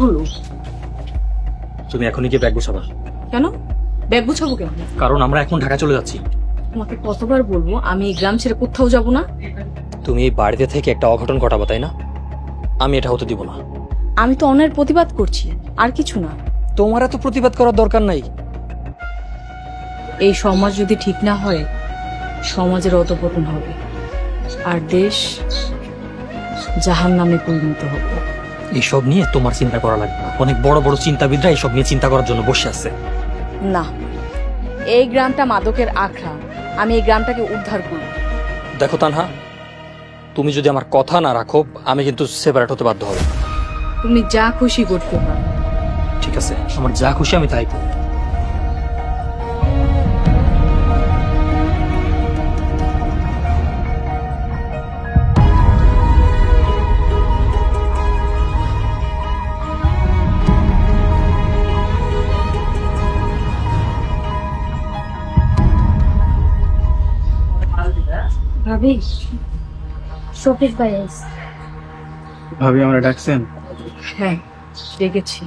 হলো তুমি এখনই গিয়ে ব্যাগ গোছাবা। কেন? ব্যাগ গুছাবো কেন? কারণ আমরা এখন ঢাকা চলে যাচ্ছি। তোমাকে কতবার বলব আমি এই গ্রাম ছেড়ে কোথাও যাব না? তুমি এই বাড়িতে থেকে একটা অঘটন ঘটাবা তাই না? আমি এটা হতে দিব না। আমি তো অন্যের প্রতিবাদ করছি আর কিছু না। তোমার এত প্রতিবাদ করার দরকার নাই। এই সমাজ যদি ঠিক না হয় সমাজের অধপতন হবে আর দেশ জাহান নামে পরিণত হবে। এইসব নিয়ে তোমার চিন্তা করা লাগবে না। অনেক বড় বড় চিন্তাবিদরা এইসব নিয়ে চিন্তা করার জন্য বসে আছে। না এই গ্রামটা মাদকের আখড়া। আমি এই গ্রামটাকে উদ্ধার করব দেখো তানহা তুমি যদি আমার কথা না রাখো আমি কিন্তু সেপারেট হতে বাধ্য হব। তুমি যা খুশি করতে পারো ঠিক আছে আমার যা খুশি আমি তাই করব। ভাবি শফিক ভাই ভাবি আমরা ডাকছেন? হ্যাঁ ডেকেছি।